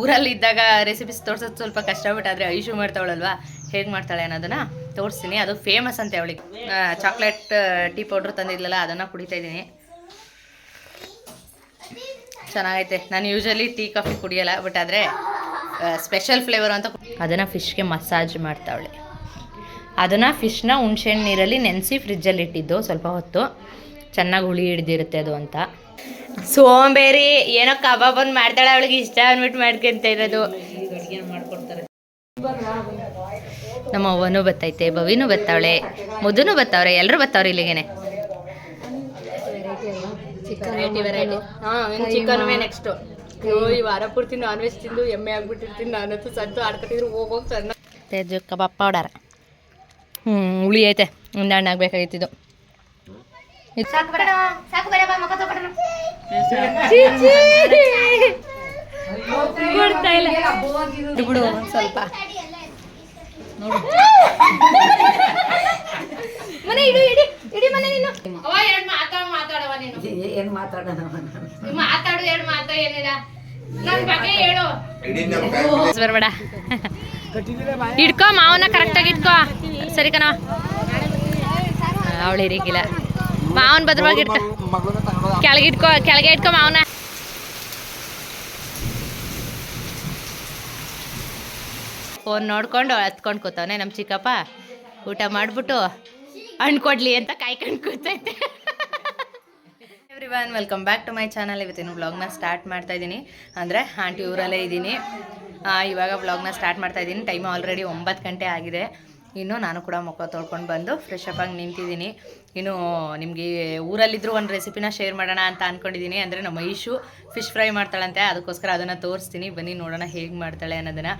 ಊರಲ್ಲಿ ಇದ್ದಾಗ ರೆಸಿಪೀಸ್ ತೋರ್ಸೋದು ಸ್ವಲ್ಪ ಕಷ್ಟ ಬಿಟ್ಟು ಆದರೆ ಐಶು ಮಾಡ್ತಾವಳಲ್ವಾ? ಹೇಗೆ ಮಾಡ್ತಾಳೆ ಅನ್ನೋದನ್ನ ತೋರಿಸ್ತೀನಿ. ಅದು ಫೇಮಸ್ ಅಂತೆ ಅವಳಿಗೆ. ಚಾಕ್ಲೇಟ್ ಟೀ ಪೌಡ್ರ್ ತಂದಿದ್ಲಲ್ಲ, ಅದನ್ನು ಕುಡಿತಾ ಇದ್ದೀನಿ. ಚೆನ್ನಾಗೈತೆ. ನಾನು ಯೂಶಲಿ ಟೀ ಕಾಫಿ ಕುಡಿಯಲ್ಲ ಬಟ್ ಆದರೆ ಸ್ಪೆಷಲ್ ಫ್ಲೇವರ್ ಅಂತ ಅದನ್ನು ಫಿಶ್ಗೆ ಮಸಾಜ್ ಮಾಡ್ತಾವಳೆ. ಅದನ್ನು ಫಿಶ್ನ ಹುಣ್ಸೆಹಣ್ಣು ನೀರಲ್ಲಿ ನೆನೆಸಿ ಫ್ರಿಜ್ಜಲ್ಲಿ ಇಟ್ಟಿದ್ದು ಸ್ವಲ್ಪ ಹೊತ್ತು. ಚೆನ್ನಾಗಿ ಹುಳಿ ಹಿಡ್ದಿರುತ್ತೆ ಅದು ಅಂತ. ಸೋಂಬೇರಿ ಏನೋ ಕಬಾಬ್ ಒಂದು ಮಾಡ್ತಾಳೆ ಅವಳಿಗೆ ಇಷ್ಟ ಅನ್ಬಿಟ್ಟು ಮಾಡ್ಕೊಂತ ಇರೋದು. ನಮ್ಮ ಅವ್ವನೂ ಬತ್ತೈತೆ ಭವಿನೂ ಬತ್ತಾವಳೆ ಮುದುನು ಬತ್ತಾವ್ರೆ ಎಲ್ಲರೂ ಬತ್ತಾವ್ರೆ ಇಲ್ಲಿಗೇನೆ. ವೆರೈಟಿ ವೆರೈಟಿ ಹಾಂ ಚಿಕನ್ ನೆಕ್ಸ್ಟು ಈ ವಾರ ಪೂರ್ತಿ ನಾನ್ ವೆಜ್ ತಿಂದು ಎಮ್ಮೆ ಆಗ್ಬಿಟ್ಟಿರ್ತೀನಿ ನಾನಂತೂ ಸದ್ದು ಆಡ್ಕೊಟ್ಟಿದ್ರು ಹೋಗೋಗಿ ಸಣ್ಣ. ತೇಜು ಕಬಾಬ್ ಪೌಡರ್ ಹ್ಞೂ ಹುಳಿ ಐತೆ ಒಂದು ಹಣ್ಣು ಆಗ್ಬೇಕಾಗಿತ್ತಿದ್ದು ಇದು ಛೀ, ಛೀ. ಕೊಡ್ತಾ ಇಲ್ಲ ಇದು ಬಿಡು ಸ್ವಲ್ಪ ಇಡಿ ಮನೆ ಮಾತಾಡೋಣ ಮಾತಾಡು ಎರಡು ಏನಿಲ್ಲ ಇಟ್ಕೋ. ಮಾವನ ಕರೆಕ್ಟಾಗಿ ಇಟ್ಕೋ ಸರಿ ಕಣ ಅವಳು ಮಾವನ್ ಭದ್ರವಾಗಿ ಇಟ್ಕೋ ಕೆಳಗೆ ಇಟ್ಕೋ ಕೆಳಗೆ ಇಟ್ಕೋ ಮಾವನ ಫೋನ್ ನೋಡ್ಕೊಂಡು ಹತ್ಕೊಂಡು ಕೂತವನೆ ನಮ್ಮ ಚಿಕ್ಕಪ್ಪ. ಊಟ ಮಾಡಿಬಿಟ್ಟು ಹಣ್ಣು ಕೊಡ್ಲಿ ಅಂತ ಕಾಯ್ಕೊಂಡು ಕೂತೈತೆ. Everyone welcome back to my channel ಇವತ್ತಿನ ವ್ಲಾಗ್ನ ಸ್ಟಾರ್ಟ್ ಮಾಡ್ತಾ ಇದ್ದೀನಿ ಅಂದರೆ ಆಂಟಿ ಊರಲ್ಲೇ ಇದ್ದೀನಿ ಆ, ಇವಾಗ ವ್ಲಾಗ್ನ ಸ್ಟಾರ್ಟ್ ಮಾಡ್ತಾ ಇದ್ದೀನಿ ಟೈಮ್ ಆಲ್ರೆಡಿ ಒಂಬತ್ತು ಗಂಟೆ ಆಗಿದೆ. ಇನ್ನು ನಾನು ಕೂಡ ಮುಖ ತೊಳ್ಕೊಂಡು ಬಂದು ಫ್ರೆಶ್ ಅಪ್ ಆಗಿ ನಿಂತಿದ್ದೀನಿ ಇನ್ನು, ನಿಮಗೆ ಊರಲ್ಲಿದ್ದರೂ ಒಂದು ರೆಸಿಪಿನ ಶೇರ್ ಮಾಡೋಣ ಅಂತ ಅಂದ್ಕೊಂಡಿದ್ದೀನಿ ಅಂದರೆ ನಮ್ಮ ಐಶು ಫಿಶ್ ಫ್ರೈ ಮಾಡ್ತಾಳಂತೆ. ಅದಕ್ಕೋಸ್ಕರ ಅದನ್ನು ತೋರಿಸ್ತೀನಿ. ಬನ್ನಿ ನೋಡೋಣ ಹೇಗೆ ಮಾಡ್ತಾಳೆ ಅನ್ನೋದನ್ನು.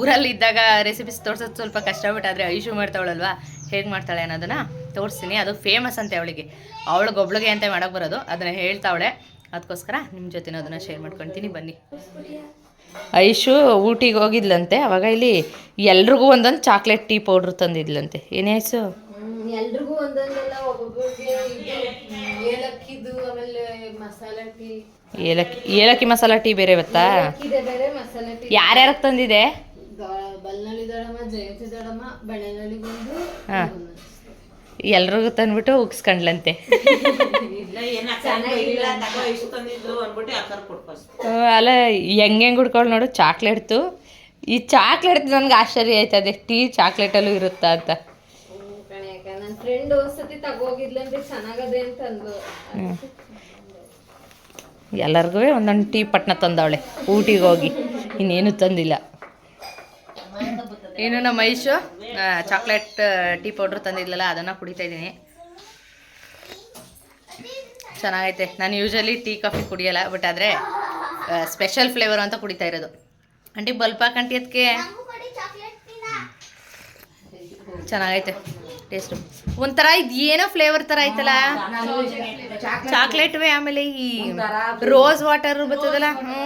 ಊರಲ್ಲಿ ಇದ್ದಾಗ ರೆಸಿಪೀಸ್ ತೋರ್ಸೋದು ಸ್ವಲ್ಪ ಕಷ್ಟ ಬಿಟ್ಟು ಆದರೆ ಐಶು ಮಾಡ್ತಾವಳಲ್ವಾ? ಹೇಗೆ ಮಾಡ್ತಾಳೆ ಅನ್ನೋದನ್ನು ತೋರಿಸ್ತೀನಿ. ಅದು ಫೇಮಸ್ ಅಂತೆ ಅವಳಿಗೆ. ಅವಳು ಗೊಬ್ಳಿಗೆ ಅಂತ ಮಾಡೋಕ್ಕೆ ಬರೋದು. ಅದನ್ನು ಹೇಳ್ತಾವಳೆ. ಅದಕ್ಕೋಸ್ಕರ ನಿಮ್ಮ ಜೊತೆನೂ ಅದನ್ನು ಶೇರ್ ಮಾಡ್ಕೊತೀನಿ. ಬನ್ನಿ. ಐಶು ಊಟಿಗೆ ಹೋಗಿದ್ಲಂತೆ. ಅವಾಗ ಇಲ್ಲಿ ಎಲ್ರಿಗೂ ಒಂದೊಂದು ಚಾಕ್ಲೇಟ್ ಟೀ ಪೌಡ್ರ್ ತಂದಿದ್ಲಂತೆ. ಏನೇ ಐಸು ಎಲ್ರಿಗೂ ಒಂದೊಂದೆಲ್ಲ ಒಬ್ಬೊಬ್ಬರಿಗೆ ಇದು ಏಲಕ್ಕಿದು ಆಮೇಲೆ ಮಸಾಲಾ ಟೀ. ಏಲಕ್ಕಿ ಏಲಕ್ಕಿ ಮಸಾಲ ಟೀ ಬೇರೆ ಇವತ್ತಾ? ಇದೆ ಬೇರೆ ಮಸಾಲಾ ಟೀ. ಯಾರ್ಯಾರಿಗೆ ತಂದಿದೆ? ದ- ಬಲ್ನಳ್ಳಿ ದೊಡಮ್ಮ ಜಯಂತಿ ದೊಡಮ್ಮ ಬೆಳೆನಳ್ಳಿ ಬಂದು ಹಾ. ಎಲ್ರಿಗೂ ತಂದ್ಬಿಟ್ಟು ಉಗ್ಸ್ಕೊಂಡ್ಲಂತೆ. ಹ್ಮ್, ಅಲ್ಲ ಹೆಂಗೆ ಹುಡ್ಕೊಳ್ ನೋಡು ಚಾಕ್ಲೇಟ್ದು ಈ ಚಾಕ್ಲೇಟ್ ನನ್ಗೆ ಆಶ್ಚರ್ಯ ಆಯ್ತದೆ ಟೀ ಚಾಕ್ಲೇಟಲ್ಲೂ ಇರುತ್ತಾ ಅಂತ. ನನ್ನ ಫ್ರೆಂಡ್ ಒಂದ್ಸತಿ ತಗೋಗಿದ್ಲಂದ್ರೆ ಚೆನ್ನಾಗದೆ ಅಂತ ಅಂದ್ಲು. ಎಲ್ಲರಿಗೂ ಒಂದೊಂದು ಟೀ ಪಟ್ನ ತಂದವಳೆ ಊಟಿಗೆ ಹೋಗಿ. ಇನ್ನೇನು ತಂದಿಲ್ಲ. ಏನು ನಮ್ಮ ಐಶು? ಚಾಕ್ಲೇಟ್ ಟೀ ಪೌಡ್ರ್ ತಂದಿದ್ಲಲ್ಲ ಅದನ್ನು ಕುಡಿತಾ ಇದ್ದೀನಿ. ಚೆನ್ನಾಗೈತೆ. ನಾನು ಯೂಶಲಿ ಟೀ ಕಾಫಿ ಕುಡಿಯಲ್ಲ ಬಟ್ ಆದರೆ ಸ್ಪೆಷಲ್ ಫ್ಲೇವರ್ ಅಂತ ಕುಡಿತಾ ಇರೋದು. ಆಂಟಿ ಬಲ್ಪ್ ಹಾಕಂಟಿ ಅದಕ್ಕೆ ಚೆನ್ನಾಗೈತೆ. ಟೇಸ್ಟು ಒಂಥರ ಇದು ಏನೋ ಫ್ಲೇವರ್ ತರ ಐತಲ್ಲ ಚಾಕ್ಲೇಟ್ವೇ ಆಮೇಲೆ ಈ ರೋಸ್ ವಾಟರ್ ಬರ್ತದಲ್ಲ ಹ್ಞೂ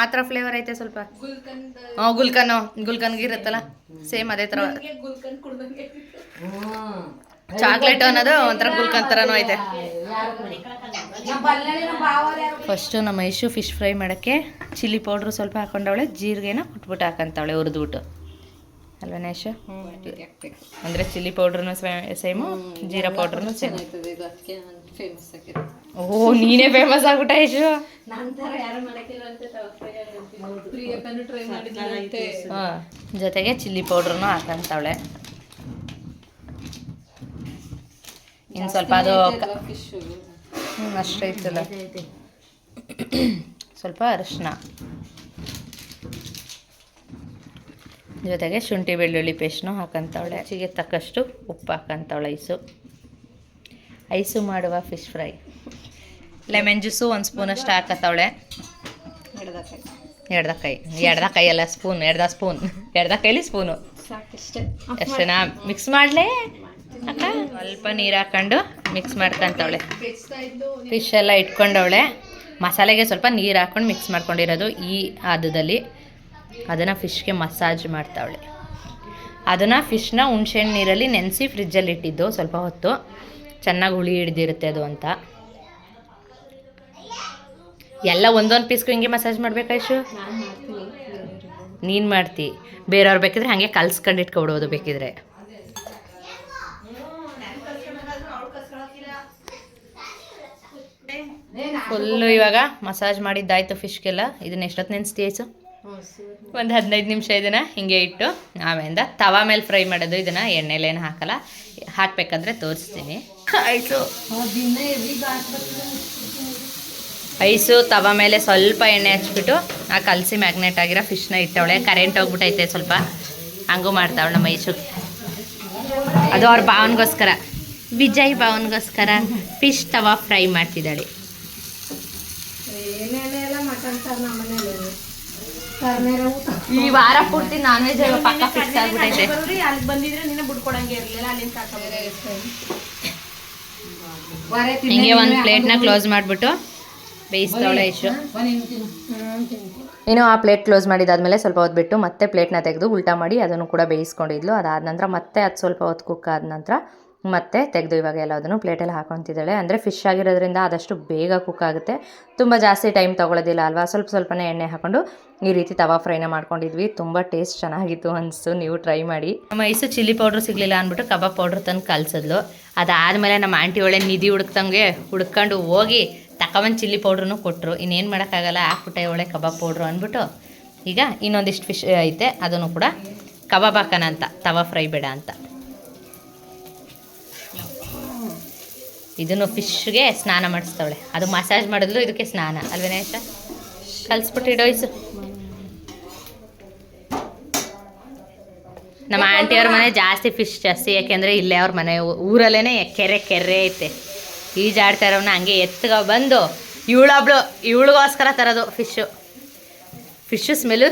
ಆ ಥರ ಫ್ಲೇವರ್ ಐತೆ ಸ್ವಲ್ಪ. ಹಾಂ ಗುಲ್ಕನ್ ಗುಲ್ಕನ್ಗೆ ಇರುತ್ತಲ್ಲ? ಸೇಮ್ ಅದೇ ಥರ. ಚಾಕ್ಲೇಟ್ ಅನ್ನೋದು ಒಂಥರ ಗುಲ್ಕನ್ ಥರನೂ ಐತೆ. ಫಸ್ಟು ನಮ್ಮ ಐಶು ಫಿಶ್ ಫ್ರೈ ಮಾಡೋಕ್ಕೆ ಚಿಲ್ಲಿ ಪೌಡ್ರು ಸ್ವಲ್ಪ ಹಾಕೊಂಡವಳೆ ಜೀರಿಗೆನ ಕುಟ್ಬಿಟ್ಟು ಹಾಕಂತವಳೆ ಹುರಿದ್ಬಿಟ್ಟು. ಅಲ್ವಾ ಐಶು ಅಂದರೆ ಚಿಲ್ಲಿ ಪೌಡ್ರೂ ಸೇಮು ಜೀರಾ ಪೌಡ್ರೂ ಸೇಮ್. ಇದು ಅದಕ್ಕೆ ಫೇಮಸ್ ಆಗಿರೋ ಓ ನೀನೇ ಫೇಮಸ್ ಆಗ್ಬಿಟ್ಟ ಯಶು. ಜೊತೆಗೆ ಚಿಲ್ಲಿ ಪೌಡ್ರನ್ನು ಹಾಕಂತವಳೆ. ಇನ್ನು ಸ್ವಲ್ಪ ಅದು ಅಷ್ಟೇ ಇತ್ತಲ್ಲ. ಸ್ವಲ್ಪ ಅರಿಶಿನ. ಜೊತೆಗೆ ಶುಂಠಿ ಬೆಳ್ಳುಳ್ಳಿ ಪೇಸ್ಟ್ನು ಹಾಕಂತವಳೆ. ರುಚಿಗೆ ತಕ್ಕಷ್ಟು ಉಪ್ಪು ಹಾಕಂತವಳೆ ಐಸು. ಐಸು ಮಾಡುವ ಫಿಶ್ ಫ್ರೈ. ಲೆಮನ್ ಜ್ಯೂಸು ಒಂದು ಸ್ಪೂನಷ್ಟು ಹಾಕತ್ತವಳೆ. ಎಡ್ದ ಕೈ ಎಡ್ದ ಕೈ ಅಲ್ಲ ಸ್ಪೂನ್. ಎಡ್ದ ಸ್ಪೂನ್. ಎಡ್ದ ಕೈಲಿ ಸ್ಪೂನು ಅಷ್ಟೇನಾ ಮಿಕ್ಸ್ ಮಾಡಲೇ? ಅಕ್ಕ? ಸ್ವಲ್ಪ ನೀರು ಹಾಕೊಂಡು ಮಿಕ್ಸ್ ಮಾಡ್ಕೊಂತವಳೆ. ಫಿಶ್ ಎಲ್ಲ ಇಟ್ಕೊಂಡವಳೆ. ಮಸಾಲೆಗೆ ಸ್ವಲ್ಪ ನೀರು ಹಾಕೊಂಡು ಮಿಕ್ಸ್ ಮಾಡ್ಕೊಂಡಿರೋದು ಈ ಹದದಲ್ಲಿ ಅದನ್ನು ಫಿಶ್ಗೆ ಮಸಾಜ್ ಮಾಡ್ತಾವಳೆ. ಅದನ್ನು ಫಿಶ್ನ ಹುಣ್ಸೆಹಣ್ಣು ನೀರಲ್ಲಿ ನೆನೆಸಿ ಫ್ರಿಜ್ಜಲ್ಲಿ ಇಟ್ಟಿದ್ದು ಸ್ವಲ್ಪ ಹೊತ್ತು. ಚೆನ್ನಾಗಿ ಹುಳಿ ಹಿಡ್ದಿರುತ್ತೆ ಅದು ಅಂತ. ಎಲ್ಲ ಒಂದೊಂದು ಪೀಸ್ಗೂ ಹಿಂಗೆ ಮಸಾಜ್ ಮಾಡ್ಬೇಕಾ ಇಶು ನಾನು ನೀನು ಮಾಡ್ತಿ. ಬೇರೆಯವ್ರು ಬೇಕಿದ್ರೆ ಹಾಗೆ ಕಲ್ಸ್ಕೊಂಡು ಇಟ್ಕೊಬಿಡೋದು ಬೇಕಿದ್ರೆ. ಫುಲ್ಲು ಇವಾಗ ಮಸಾಜ್ ಮಾಡಿದ್ದಾಯ್ತು ಫಿಶ್ಗೆಲ್ಲ. ಇದನ್ನ ಎಷ್ಟೊತ್ತು ನೆನೆಸ್ತೀಯಸು ಒಂದು ಹದಿನೈದು ನಿಮಿಷ ಇದನ್ನ ಹಿಂಗೆ ಇಟ್ಟು ಆಮೇಲಿಂದ ತವಾ ಮೇಲೆ ಫ್ರೈ ಮಾಡೋದು ಇದನ್ನ ಎಣ್ಣೆಲೇನು ಹಾಕಲ್ಲ ಹಾಕ್ಬೇಕಂದ್ರೆ ತೋರಿಸ್ತೀನಿ. ಆಯಿತು ಐಸು ತವ ಮೇಲೆ ಸ್ವಲ್ಪ ಎಣ್ಣೆ ಹಚ್ಬಿಟ್ಟು ಆ ಕಲಸಿ ಮ್ಯಾಗ್ನೆಟ್ ಆಗಿರೋ ಫಿಶ್ನ ಇಟ್ಟವಳೆ. ಕರೆಂಟ್ ಹೋಗ್ಬಿಟ್ಟೈತೆ ಸ್ವಲ್ಪ. ಹಂಗೂ ಮಾಡ್ತಾವಳೆ ನಮ್ಮ ಐಸು. ಅದು ಅವ್ರ ಭಾವನ್ಗೋಸ್ಕರ. ವಿಜಯ್ ಭಾವನ್ಗೋಸ್ಕರ ಫಿಶ್ ತವಾ ಫ್ರೈ ಮಾಡ್ತಿದ್ದಾಳೆ ಏನೇನೆಲ್ಲ ಮಟನ್ ಸಾರ್ ನಮ್ಮ ಮನೇಲಿ ಕರ್ನೇರ ಊಟ ಈ ವಾರ ಪೂರ್ತಿ ನಾನ್ ವೆಜ್ ಪಕ್ಕ ಫಿಕ್ಸ್ ಆಗ್ಬಿಟ್ಟೈತೆ ಅಲ್ಲಿ ಬಂದಿದ್ರೆ ನಿನ್ನ ಬಿಡ್ಕೊಡಂಗೆ ಇರ್ಲಿಲ್ಲ ಅಲ್ಲಿಂದ ಹಿಂಗೆ ಒಂದು ಪ್ಲೇಟ್ನ ಕ್ಲೋಸ್ ಮಾಡಿಬಿಟ್ಟು ಬೇಯಿಸ್ತಾವಳೆ ಇಷ್ಟು ಇನ್ನು ಆ ಪ್ಲೇಟ್ ಕ್ಲೋಸ್ ಮಾಡಿದಾದ್ಮೇಲೆ ಸ್ವಲ್ಪ ಹೊತ್ತು ಬಿಟ್ಟು ಮತ್ತೆ ಪ್ಲೇಟ್ನ ತೆಗೆದು ಉಲ್ಟಾ ಮಾಡಿ ಅದನ್ನು ಕೂಡ ಬೇಯಿಸ್ಕೊಂಡಿದ್ಲು. ಅದಾದ ನಂತರ ಮತ್ತೆ ಅದು ಸ್ವಲ್ಪ ಹೊತ್ತು ಕುಕ್ ಆದ ನಂತರ ಮತ್ತೆ ತೆಗೆದು ಇವಾಗ ಎಲ್ಲದನ್ನು ಪ್ಲೇಟಲ್ಲಿ ಹಾಕೊತಿದ್ದಾಳೆ. ಅಂದರೆ ಫಿಶ್ ಆಗಿರೋದ್ರಿಂದ ಆದಷ್ಟು ಬೇಗ ಕುಕ್ ಆಗುತ್ತೆ. ತುಂಬ ಜಾಸ್ತಿ ಟೈಮ್ ತೊಗೊಳೋದಿಲ್ಲ ಅಲ್ವಾ? ಸ್ವಲ್ಪ ಸ್ವಲ್ಪನೇ ಎಣ್ಣೆ ಹಾಕೊಂಡು ಈ ರೀತಿ ತವಾ ಫ್ರೈನ ಮಾಡ್ಕೊಂಡಿದ್ವಿ. ತುಂಬ ಟೇಸ್ಟ್ ಚೆನ್ನಾಗಿತ್ತು ಅನಿಸ್ತು ನೀವು ಟ್ರೈ ಮಾಡಿ. ನಮ್ಮ ಐಸು ಚಿಲ್ಲಿ ಪೌಡ್ರ್ ಸಿಗಲಿಲ್ಲ ಅಂದ್ಬಿಟ್ಟು ಕಬಾಬ್ ಪೌಡ್ರ್ ತಂದು ಕಲ್ಸಿದ್ಲು. ಅದಾದಮೇಲೆ ನಮ್ಮ ಆಂಟಿ ಒಳ್ಳೆ ನಿಧಿ ಹುಡುಕ್ದಂಗೆ ಹುಡ್ಕೊಂಡು ಹೋಗಿ ತಕೊಂಬಂದು ಚಿಲ್ಲಿ ಪೌಡ್ರನ್ನು ಕೊಟ್ಟರು ಇನ್ನೇನು ಮಾಡೋಕ್ಕಾಗಲ್ಲ, ಹಾಕ್ಬಿಟ್ಟೆ ಒಳ್ಳೆ ಕಬಾಬ್ ಪೌಡ್ರು ಅಂದ್ಬಿಟ್ಟು. ಈಗ ಇನ್ನೊಂದಿಷ್ಟು ಫಿಶ್ ಐತೆ, ಅದನ್ನು ಕೂಡ ಕಬಾಬ್ ಹಾಕೋಣ ಅಂತ, ತವಾ ಫ್ರೈ ಬೇಡ ಅಂತ. ಇದನ್ನು ಫಿಶ್ಗೆ ಸ್ನಾನ ಮಾಡಿಸ್ತಾವಳೆ. ಅದು ಮಸಾಜ್ ಮಾಡಿದ್ಲು ಇದಕ್ಕೆ ಸ್ನಾನ. ಅಲ್ವೇನೇ ಆಯ್ತಾ? ಕಲಿಸ್ಬಿಟ್ಟು ಇಡೋಯ್ಸು ನಮ್ಮ ಆಂಟಿಯವ್ರ ಮನೆ ಜಾಸ್ತಿ ಫಿಶ್ ಜಾಸ್ತಿ, ಯಾಕೆಂದರೆ ಇಲ್ಲೇ ಅವ್ರ ಮನೆ ಊರಲ್ಲೇ ಕೆರೆ ಕೆರೆ ಐತೆ. ಈಜಾಡ್ತಾ ಇರೋನ ಹಂಗೆ ಎತ್ತಗ ಬಂದು ಇವಳೊಬ್ಳು, ಇವಳಿಗೋಸ್ಕರ ತರೋದು ಫಿಶ್ಶು. ಫಿಶು ಸ್ಮೆಲ್ಲು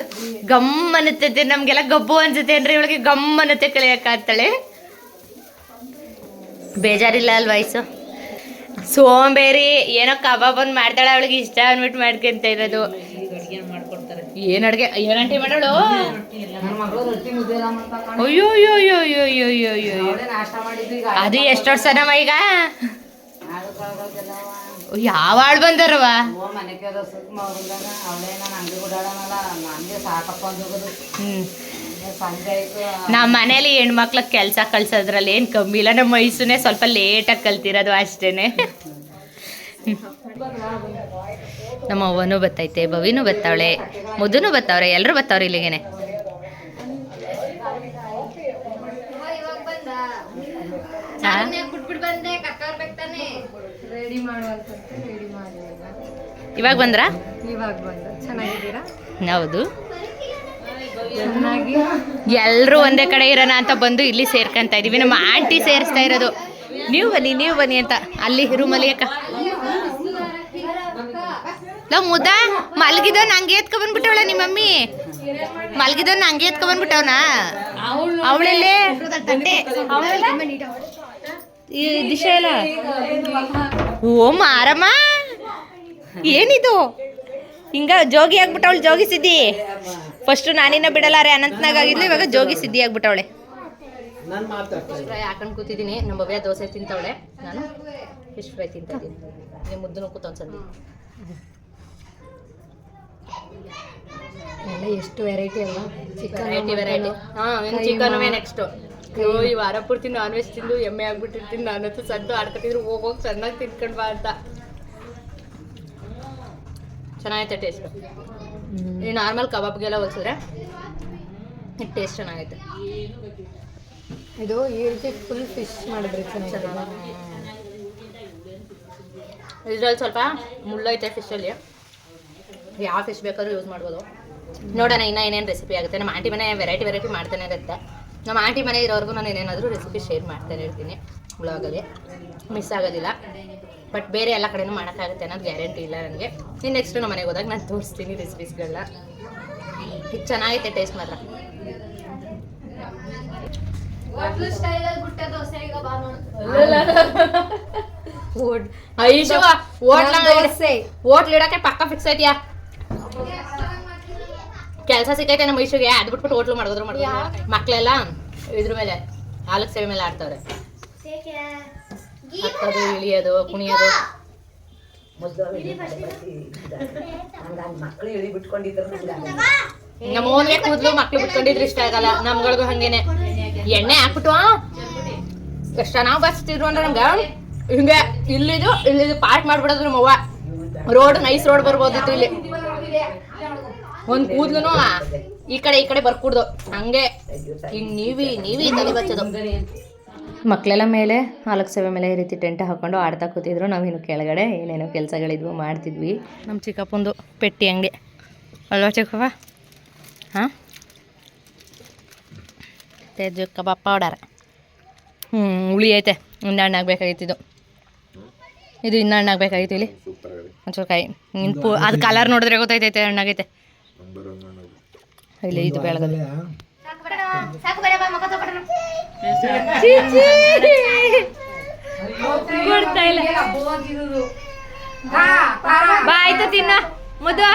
ಗಮ್ ಅನ್ನುತ್ತೈತೆ ನಮಗೆಲ್ಲ ಗಬ್ಬು ಅನ್ಸುತ್ತೆ ಅಂದ್ರೆ ಇವಳಿಗೆ ಗಮ್ ಅನ್ನುತ್ತೆ ಕಳಿಯಕ್ಕಾಗ್ತಾಳೆ ಬೇಜಾರಿಲ್ಲ ಅಲ್ವಾ ವಯಸ್ಸು ಸೋಂಬೇರಿ, ಏನೋ ಕಬಾಬ್ ಒಂದು ಮಾಡ್ತಾಳೆ ಅವಳಿಗೆ ಇಷ್ಟ ಅನ್ಬಿಟ್ಟು ಮಾಡ್ಕೊಂತ ಇರೋದು. ಏನ್ ಅಡ್ಗೆ, ಏನ್ ಆಂಟಿ ಮಾಡೋಳು? ಅಯ್ಯೋ ಅಯ್ಯೋ ಅಯ್ಯೋ ಅಯ್ಯೋ ಅಯ್ಯೋ ಅಯ್ಯೋ ಅಯ್ಯೋ ಅದು ಎಷ್ಟು ವರ್ಷ ನಮ್ಮ ಈಗ ಯಾವ ಆಳ್ ಬಂದಾರವ ಹ್ಮ್ ನಮ್ಮ ಮನೇಲಿ ಹೆಣ್ಮಕ್ಳ ಕೆಲಸ ಕಳ್ಸೋದ್ರಲ್ಲಿ ಏನು ಕಮ್ಮಿ ಇಲ್ಲ. ನಮ್ಮ ಮೈಸೂನೇ ಸ್ವಲ್ಪ ಲೇಟಾಗಿ ಕಲ್ತಿರೋದು ಅಷ್ಟೇನೆ. ನಮ್ಮ ಅವ್ವನೂ ಬತ್ತೈತೆ ಭವಿನೂ ಬತ್ತಾವಳೆ ಮುದುನು ಬತ್ತಾವ್ರೆ ಎಲ್ಲರೂ ಬತ್ತಾವ್ರೆ ಇಲ್ಲಿಗೇನೆ. ಇವಾಗ ಬಂದ್ರಾ? ಇವಾಗ ಬಂದ. ಚೆನ್ನಾಗಿದ್ದೀರಾ? ಹೌದು. ಎಲ್ಲರೂ ಒಂದೇ ಕಡೆ ಇರೋಣ ಅಂತ ಬಂದು ಇಲ್ಲಿ ಸೇರ್ಕೊಂತ ಇದೀವಿ ನಮ್ಮ ಆಂಟಿ ಸೇರಿಸ್ತಾ ಇರೋದು. ನೀವು ಬನ್ನಿ ನೀವು ಬನ್ನಿ ಅಂತ. ಅಲ್ಲಿ ರೂಮಲ್ಲಿ ಅಕ್ಕ. ನಾವು ಮುದ ಮಲಗಿದೋ ನಂಗೆ ಎತ್ಕೊ ಬಂದ್ಬಿಟ್ಟವಳ ನಿಮ್ಮ ಮಮ್ಮಿ. ಮಲಗಿದೋ ನಂಗೆ ಎತ್ಕೊ ಬಂದ್ಬಿಟ್ಟವನ? ಅವಳಲ್ಲೇ? ದಿಶಾ ಎಲ್ಲ? ಓ, ಮಾರಮ್ಮ. ಏನಿದು? ಹಿಂಗ ಜೋಗಿ ಆಗ್ಬಿಟ್ಟವಳು, ಜೋಗಿ ಸಿದ್ದಿ. ಫಸ್ಟ್ ನಾನಿನ್ನ ಬಿಡಲಾರೆ ಅನಂತನಾಗ್ ಆಗಿದ್ಲು ಇವಾಗ ಜೋಗಿ ಸಿದ್ಧಿ ಆಗ್ಬಿಟ್ಟವಳೆ ಫಿಶ್ ಫ್ರೈ ಹಾಕೊಂಡು ಕೂತಿದ್ದೀನಿ. ನಮ್ಮ ಭವ್ಯ ದೋಸೆ ತಿಂತವಳೆ. ನಾನು ಫಿಶ್ ಫ್ರೈ ತಿಂತ ಇದ್ದೀನಿ ನಿಮ್ಮ ಮುದ್ದನು ಕೂತ ಒಂದ್ಸತಿ. ಎಲ್ಲ ಎಷ್ಟು ವೆರೈಟಿ ಅಲ್ಲ ಚಿಕನ್ ವೆರೈಟಿ ವೆರೈಟಿ ಹಾಂ ಚಿಕನ್ವೇ ನೆಕ್ಸ್ಟು ಅಯ್ಯೋ ಈ ವಾರ ಪೂರ್ತಿ ನಾನ್ ವೆಜ್ ತಿಂದು ಎಮ್ಮೆ ಆಗ್ಬಿಟ್ಟಿರ್ತೀನಿ. ನಾನಂತೂ ಸದ್ದು ಆಡ್ಕೊತಿದ್ರು ಹೋಗೋಗಿ ಚೆನ್ನಾಗಿ ತಿನ್ಕೊಂಡು ಬಾ ಅಂತ. ಚೆನ್ನಾಗೈತೆ ಟೇಸ್ಟ್ ಈ ನಾರ್ಮಲ್ ಕಬಾಬ್ಗೆಲ್ಲ ಹೋಲಿಸಿದ್ರೆ ಇದು ಟೇಸ್ಟ್ ಚೆನ್ನಾಗೈತೆ. ಇದು ಈ ರೀತಿ ಫುಲ್ ಫಿಶ್ ಮಾಡಿದ್ರೆ ಚೆನ್ನಾಗಿ ಇದ್ರಲ್ಲಿ ಸ್ವಲ್ಪ ಮುಳ್ಳೈತೆ ಫಿಶಲ್ಲಿ ಯಾವ ಫಿಶ್ ಬೇಕಾದ್ರೂ ಯೂಸ್ ಮಾಡ್ಬೋದು. ನೋಡೋಣ ಇನ್ನೂ ಏನೇನು ರೆಸಿಪಿ ಆಗುತ್ತೆ. ನಮ್ಮ ಆಂಟಿ ಮನೆ ವೆರೈಟಿ ವೆರೈಟಿ ಮಾಡ್ತಾನೆ ಇರುತ್ತೆ. ನಮ್ಮ ಆಂಟಿ ಮನೆ ಇರೋವರೆಗೂ ನಾನು ಏನೇನಾದರೂ ರೆಸಿಪಿ ಶೇರ್ ಮಾಡ್ತಾನೆ ಇರ್ತೀನಿ ಬ್ಲಾಗಲ್ಲಿ ಮಿಸ್ ಆಗೋದಿಲ್ಲ. ಬಟ್ ಬೇರೆ ಎಲ್ಲ ಕಡೆನೂ ಮಾಡೋಕ್ಕಾಗುತ್ತೆ ಅನ್ನೋದು ಗ್ಯಾರಂಟಿ ಇಲ್ಲ ನನಗೆ. ಇನ್ನು ನೆಕ್ಸ್ಟ್ ನಮ್ಮ ಮನೆಗೆ ಹೋದಾಗ ನಾನು ತೋರಿಸ್ತೀನಿ ರೆಸಿಪೀಸ್ಗಳನ್ನ ಇದು ಚೆನ್ನಾಗೈತೆ ಟೇಸ್ಟ್ ಮಾತ್ರ. ಹೋಟ್ಲ್ ಇಡಕ್ಕೆ ಪಕ್ಕ ಫಿಕ್ಸ್ ಐತಿಯಾ ಕೆಲಸ ಸಿಕ್ಕೈತೆ ನಮ್ಮ ಮೈಸೂರಿಗೆ ಅದ್ ಬಿಟ್ಬಿಟ್ಟು ಹೋಟ್ಲು ಮಾಡಿದ್ರು ಮಾಡಿದ್ರು ಮಕ್ಳೆಲ್ಲ ಇದ್ರ ಮೇಲೆ ಹಾಲಕ್ ಸೇವೆ ಮೇಲೆ ಆಡ್ತವ್ರೆ. ಹತ್ತೋದು, ಇಳಿಯೋದು, ಕುಣಿಯೋದು. ಮಕ್ಕಳು ನಮ್ಮ ಕೂದಲು ಮಕ್ಳು ಬಿಟ್ಕೊಂಡಿದ್ರು ಇಷ್ಟ ಆಗಲ್ಲ. ನಮ್ಗಳಿಗೂ ಹಂಗೇನೆ. ಎಣ್ಣೆ ಹಾಕ್ಬಿಟ್ಟು ಎಷ್ಟ ನಾವು ಬಸ್ತಿದ್ರು ಅಂದ್ರೆ ನಮ್ಗೆ ಹಿಂಗೆ ಇಲ್ಲಿದು ಇಲ್ಲಿದು ಪಾರ್ಟ್ ಮಾಡ್ಬಿಡೋದು ನಮ್ಮವ್ವ ರೋಡ್, ನೈಸ್ ರೋಡ್ ಬರ್ಬೋದಿತ್ತು ಇಲ್ಲಿ. ಒಂದ್ ಕೂದ್ಲು ಈ ಕಡೆ ಈ ಕಡೆ ಬರ್ಕೂಡ್ದು. ಹಂಗೆ. ಹಿಂಗ್ ನೀವಿ ನೀವಿ ಬಚ್ಚೋದು. ಮಕ್ಕಳೆಲ್ಲ ಮೇಲೆ ನಾಲ್ಕು ಸವೆ ಮೇಲೆ ಈ ರೀತಿ ಟೆಂಟ್ ಹಾಕೊಂಡು ಆಡ್ತಾ ಕೂತಿದ್ರು. ನಾವಿನ್ನು ಕೆಳಗಡೆ ಏನೇನೋ ಕೆಲಸಗಳಿದ್ವು ಮಾಡ್ತಿದ್ವಿ. ನಮ್ಮ ಚಿಕ್ಕಪ್ಪಂದು ಪೆಟ್ಟಿ ಅಂಗಡಿ. ಅಲ್ವಾ ಚಿಕ್ಕಪ್ಪ? ಹಾಂ? Teju kebab powder. ಹ್ಞೂ ಹುಳಿ ಐತೆ. ಇನ್ನು ಹಣ್ಣು ಆಗ್ಬೇಕಾಗಿತ್ತು ಇದು. ಇನ್ನು ಹಣ್ಣು ಆಗ್ಬೇಕಾಗಿತ್ತು ಇಲ್ಲಿ. ಕಾಯಿ ಇನ್ನು ಪೂ ಅದು ಕಲರ್ ನೋಡಿದ್ರೆ ಗೊತ್ತೈತೈತೆ ಹಣ್ಣಾಗೈತೆ. ಇಲ್ಲಿ ಇದು ಬೆಳಗದು ಕೊಡ್ತಾ ಇಲ್ಲ. ಬಾ ಆಯ್ತು ತಿನ್ನು. ಮುದ್ದು.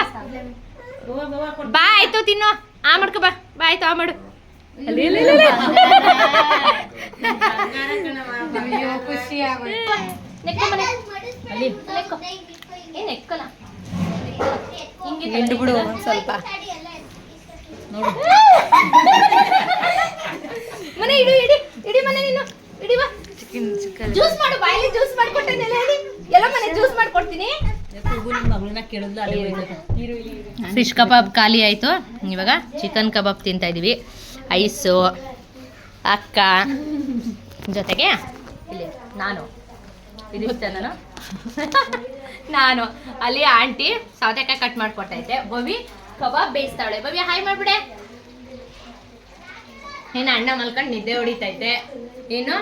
ಬಾ ಆಯ್ತು ತಿನ್ನು. ಆ ಮಾಡ್ಕೊ ಬಾ. ಬಾ ಆಯ್ತು ಆ ಮಾಡು. ಹಿಂಗೆ ಬಿಡು ಸ್ವಲ್ಪ. ಸ್ವಲ್ಪ ಮನೆ ಇಡು ಇಡಿ ಇಡಿ ಮನೆ ನೀನು. ಇಡಿ ಬಾ. ಜ್ಯೂಸ್ ಮಾಡು ಬಾಯಲ್ಲಿ ಜ್ಯೂಸ್ ಮಾಡ್ಕೊಟ್ಟೆ ಹೇಳಿ. ಎಲ್ಲ ಮನೆ ಜ್ಯೂಸ್ ಮಾಡ್ಕೊಡ್ತೀನಿ. ಫಿಶ್ ಕಬಾಬ್ ಖಾಲಿ ಆಯಿತು. ಇವಾಗ ಚಿಕನ್ ಕಬಾಬ್ ತಿಂತಾ ಇದೀವಿ. ಐಸು ಅಕ್ಕ. ಜೊತೆಗೆ ಇಲ್ಲಿ ನಾನು. ನಾನು. ನಾನು. ಅಲ್ಲಿ ಆಂಟಿ ಸೌತೆಕಾಯಿ ಕಟ್ ಮಾಡ್ಕೊಟ್ಟೈತೆ ಬವಿ ಕಬಾಬ್ ಬೇಯಿಸ್ತಾಳೆ. ಬವಿ ಹಾಯ್ ಮಾಡ್ಬಿಡೆ. ಇನ್ನು ಅಣ್ಣ ಮಲ್ಕೊಂಡು ನಿದ್ದೆ ಹೊಡಿತೈತೆ. ಇನ್ನು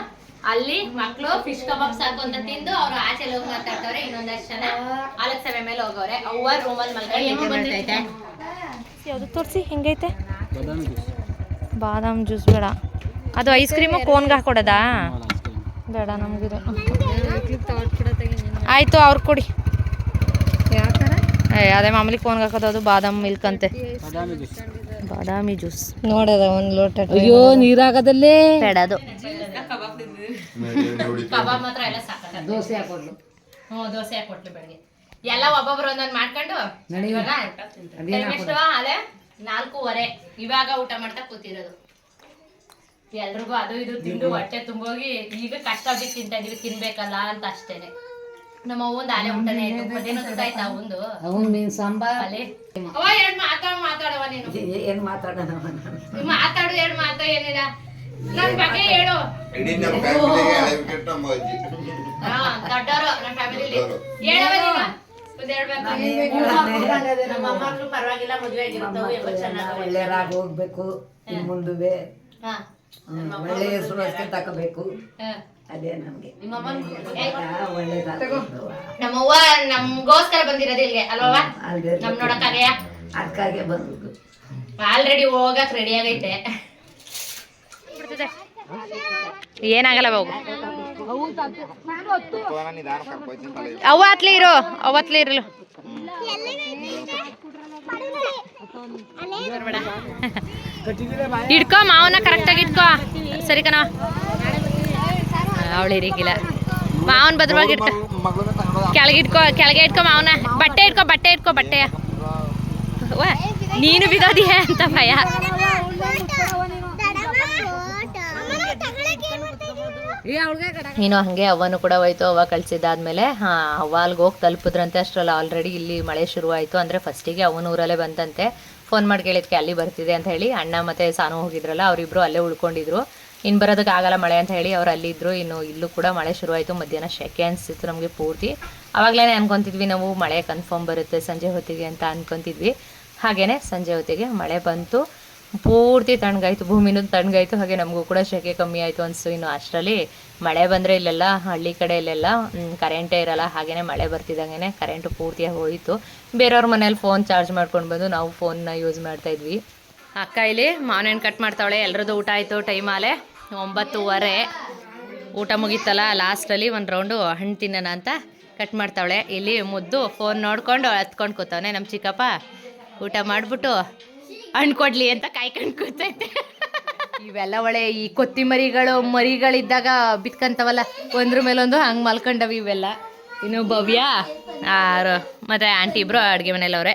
ಅಲ್ಲಿ ಮಕ್ಕಳು ಫಿಶ್ ಕಬಾಬ್ಸ್ ಸಾಕು ಅಂತ ತಿಂದು ಅವ್ರು ಆಚೆ ಹೋಗಿ ಮಾತಾಡ್ತವ್ರೆ ಇನ್ನೊಂದಷ್ಟು ಜನ. ಆಲಕ್ ಸವೆ ಮೇಲೆ ಹೋಗವ್ರೆ. ಅವ್ವ ರೂಮಲ್ಲಿ ಮಲ್ಕೊಂಡು ನಿದ್ದೆ ಮಾಡ್ತೈತೆ ಯಾವುದು ತೋರಿಸಿ ಹೆಂಗೈತೆ? ಬಾದಾಮ್ ಜ್ಯೂಸ್ ಬೇಡ. ಅದು ಐಸ್ ಕ್ರೀಮು ಕೋನ್ಗೆ ಹಾಕೊಡೋದಾ? ಬೇಡ ನಮಗಿದು. ಆಯಿತು ಅವ್ರು ಕೊಡಿ. ಏ ಅದೇ ಮಾಮೂಲಿ ಕೋನ್ಗೆ ಹಾಕೋದು ಅದು ಬಾದಾಮ್ ಮಿಲ್ಕ್ ಅಂತೆ. ಬಾದಾಮಿ ಜ್ಯೂಸ್. ನೋಡದ ಒಂದ್ ಲೋಟ ಅಯ್ಯೋ ನೀರಾಗದಲ್ಲೇ? ಬೇಡ ಅದು ಕಬಾಬ್ ಮಾತ್ರ ಎಲ್ಲ ಸಾಕಾಗ ದೋಸೆ ಹಾಕೊಡ್ಲು. ಹ್ಞೂ ದೋಸೆ ಹಾಕೊಟ್ಲು ಬೆಳಗ್ಗೆ. ಎಲ್ಲ ಒಬ್ಬೊಬ್ರು ಒಂದೊಂದು ಮಾಡ್ಕೊಂಡು ಅದೇ ನಾಲ್ಕೂವರೆ. ಇವಾಗ ಊಟ ಮಾಡ್ತಾ ಕೂತಿರೋದು. ಎಲ್ರಿಗೂ ಅದು ಇದು ತಿಂದು ಹೊಟ್ಟೆ ತುಂಬೋಗಿ ಈಗ ಕಷ್ಟ ಬಿದ್ದು ತಿಂತಾ ಇದೀವಿ ತಿನ್ಬೇಕಲ್ಲ ಅಂತ ಅಷ್ಟೇನೆ. ನಮ್ಮ ಆಲೆ ಊಟನೇ ಆಯ್ತು. ಮಧ್ಯಾಹ್ನ ಊಟ ಆಯ್ತಾ ಅವಂದು ಅವನ್ ಮೀನ್ ಸಾಂಬಾರ್ ಅವ ಎರಡು ಮಾತಾಡ ಮಾತಾಡವ ನೀನು. ಏನ್ ಮಾತಾಡು ಎರಡು ಮಾತಾ ಏನಿಲ್ಲ. ನನ್ ಬಗ್ಗೆ ಹೇಳು. ಇಡೀ ನಮ್ಮ ಫ್ಯಾಮಿಲಿಗೆ ಹಳೆಬಿಟ್ಟು ನಮ್ಮ ಅಜ್ಜಿ. ಹಾ ದೊಡ್ಡವರು ನಮ್ಮ ಫ್ಯಾಮಿಲಿಲಿ ಹೇಳವ ನೀನು. ಒಂದ್ ಹೇಳ್ಬೇಕು ನಮ್ಮ ಮೊಮ್ಮಕ್ಳು ಪರವಾಗಿಲ್ಲ ಮದ್ವೆ ಆಗಿರ್ತಾವೆ ಎಲ್ಲ ಚೆನ್ನಾಗವೆ ಒಳ್ಳೆಯರಾಗ ಹೋಗ್ಬೇಕು ಮುಂದುವೆ. ಒಳ್ಳೆ ಹೆಸರು ಅಷ್ಟೇ ತಗೋಬೇಕು. ಹಾ. ಅದೇ ನಮ್ಗೆ. ನಮ್ಮವ್ವ ನಮ್ಗೋಸ್ಕರ ಬಂದಿರೋದು ಇಲ್ಲಿಗೆ ಅಲ್ವಾ ಅಲ್ದೇ ನಮ್ ನೋಡಕ್ಕಾಗಯ್ಯ ಅದಕ್ಕಾಗೆ ಬಂದದ್ದು ಆಲ್ರೆಡಿ ಹೋಗಕ್ ರೆಡಿ ಆಗೈತೆ. ಏನಾಗಲ್ಲ ಹೋಗು ನಿಧಾನ ಕರ್ಕೊಯ್ತೀನಿ ತಲೆ ಅವ್ವ ಅತ್ಲಿ ಇರು ಅವತ್ಲಿ ಇರಲು ಇಟ್ಕೋ ಮಾವನ ಕರೆಕ್ಟಾಗಿ ಇಟ್ಕೋ. ಸರಿ ಕಣ ಅವಳು ಇರಿಗಿಲ್ಲ ಮಾವನ್ ಬದ್ರವಾಗಿ ಇಟ್ಕೊ ಕೆಳಗೆ ಇಟ್ಕೋ ಕೆಳಗೆ ಇಟ್ಕೋ ಮಾವನ. ಬಟ್ಟೆ ಇಟ್ಕೋ ಬಟ್ಟೆ ಇಟ್ಕೋ, ಬಟ್ಟೆ. ನೀನು ಬಿದೋದಿಯ ಅಂತ ಭಯ. ನೀನು ಹಾಗೆ ಅವ್ವನು ಕೂಡ ಹೋಯ್ತು, ಅವ್ವ ಕಳ್ಸಿದ್ದಾದ್ಮೇಲೆ, ಹಾಂ ಅವ್ವ ಹೋಗಿ ತಲುಪಿದ್ರಂತೆ ಅಷ್ಟರಲ್ಲಿ ಆಲ್ರೆಡಿ ಇಲ್ಲಿ ಮಳೆ ಶುರುವಾಯಿತು. ಅಂದರೆ ಫಸ್ಟಿಗೆ ಅವನ ಊರಲ್ಲೇ ಬಂತಂತೆ. ಫೋನ್ ಮಾಡಿ ಕೇಳಿದ್ಕೆ ಅಲ್ಲಿ ಬರ್ತಿದೆ ಅಂತ ಹೇಳಿ ಅಣ್ಣ ಮತ್ತು ಸಾನು ಹೋಗಿದ್ರಲ್ಲ ಅವರಿಬ್ಬರು ಅಲ್ಲೇ ಉಳ್ಕೊಂಡಿದ್ರು. ಇನ್ನು ಬರೋದಕ್ಕೆ ಆಗಲ್ಲ ಮಳೆ ಅಂತ ಹೇಳಿ ಅವ್ರು ಅಲ್ಲಿದ್ದರು ಇನ್ನು ಇಲ್ಲೂ ಕೂಡ ಮಳೆ ಶುರುವಾಯಿತು, ಮಧ್ಯಾಹ್ನ ಶೆಕೆ ಅನಿಸ್ತಿತ್ತು ನಮಗೆ ಪೂರ್ತಿ. ಅವಾಗಲೇ ಅನ್ಕೊತಿದ್ವಿ ನಾವು, ಮಳೆ ಕನ್ಫರ್ಮ್ ಬರುತ್ತೆ ಸಂಜೆ ಹೊತ್ತಿಗೆ ಅಂತ ಅನ್ಕೊತಿದ್ವಿ. ಹಾಗೆಯೇ ಸಂಜೆ ಹೊತ್ತಿಗೆ ಮಳೆ ಬಂತು. ಪೂರ್ತಿ ತಣ್ಣಗಾಯಿತು, ಭೂಮಿನೂ ತಣ್ಣಗಾಯ್ತು. ಹಾಗೆ ನಮಗೂ ಕೂಡ ಶೆಕೆ ಕಮ್ಮಿ ಆಯಿತು ಅನಿಸ್ತು ಇನ್ನು ಅಷ್ಟರಲ್ಲಿ. ಮಳೆ ಬಂದರೆ ಇಲ್ಲೆಲ್ಲ, ಹಳ್ಳಿ ಕಡೆ ಇಲ್ಲೆಲ್ಲ ಕರೆಂಟೇ ಇರಲ್ಲ. ಹಾಗೆಯೇ ಮಳೆ ಬರ್ತಿದ್ದಂಗೆ ಕರೆಂಟು ಪೂರ್ತಿಯಾಗಿ ಹೋಯಿತು. ಬೇರೆಯವ್ರ ಮನೇಲಿ ಫೋನ್ ಚಾರ್ಜ್ ಮಾಡ್ಕೊಂಡು ಬಂದು ನಾವು ಫೋನ್ನ ಯೂಸ್ ಮಾಡ್ತಾಯಿದ್ವಿ ಅಕ್ಕ ಇಲ್ಲಿ ಮಾವಿನ ಕಟ್ ಮಾಡ್ತಾವಳೆ. ಎಲ್ಲರದ್ದು ಊಟ ಆಯಿತು ಟೈಮ್ ಆಲೆ. ಒಂಬತ್ತುವರೆ. ಊಟ ಮುಗೀತಲ್ಲ ಲಾಸ್ಟಲ್ಲಿ ಒಂದು ರೌಂಡು ಹಣ್ಣು ತಿನ್ನೋಣ ಅಂತ ಕಟ್ ಮಾಡ್ತಾವಳೆ. ಇಲ್ಲಿ ಮುದ್ದು ಫೋನ್ ನೋಡ್ಕೊಂಡು ಹತ್ಕೊಂಡು ಕೂತವನೆ ನಮ್ಮ ಚಿಕ್ಕಪ್ಪ. ಊಟ ಮಾಡಿಬಿಟ್ಟು ಹಣ್ಣು ಕೊಡ್ಲಿ ಅಂತ ಕಾಯ್ಕೊಂಡು ಕೂತೈತೆ. ಇವೆಲ್ಲ ಒಳ್ಳೆ ಈ ಕೊತ್ತಿಮರಿಗಳು ಮರಿಗಳಿದ್ದಾಗ ಬಿತ್ಕೊಂತವಲ್ಲ ಒಂದ್ರ ಮೇಲೊಂದು ಹಂಗೆ ಮಲ್ಕೊಂಡವಿ ಇವೆಲ್ಲ. ಇನ್ನು ಭವ್ಯ? ಆರು ಮತ್ತು ಆಂಟಿ ಇಬ್ಬರು ಅಡುಗೆ ಮನೇಲವ್ರೆ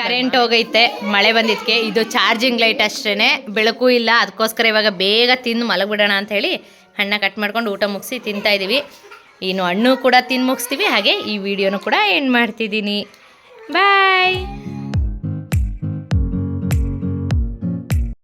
ಕರೆಂಟ್ ಹೋಗೈತೆ, ಮಳೆ ಬಂದಿದ್ಕೆ. ಇದು ಚಾರ್ಜಿಂಗ್ ಲೈಟ್ ಅಷ್ಟೇ ಬೆಳಕು ಇಲ್ಲ ಅದಕ್ಕೋಸ್ಕರ ಇವಾಗ ಬೇಗ ತಿಂದು ಮಲಗಿಬಿಡೋಣ ಅಂತ ಹೇಳಿ ಹಣ್ಣ ಕಟ್ ಮಾಡ್ಕೊಂಡು ಊಟ ಮುಗಿಸಿ ತಿಂತಾ ಇದ್ದೀವಿ ಇನ್ನು ಹಣ್ಣು ಕೂಡ ತಿಂದು ಮುಗಿಸ್ತೀವಿ, ಹಾಗೆ ಈ ವಿಡಿಯೋನು ಕೂಡ ಎಂಡ್ ಮಾಡ್ತಿದ್ದೀನಿ. ಬಾಯ್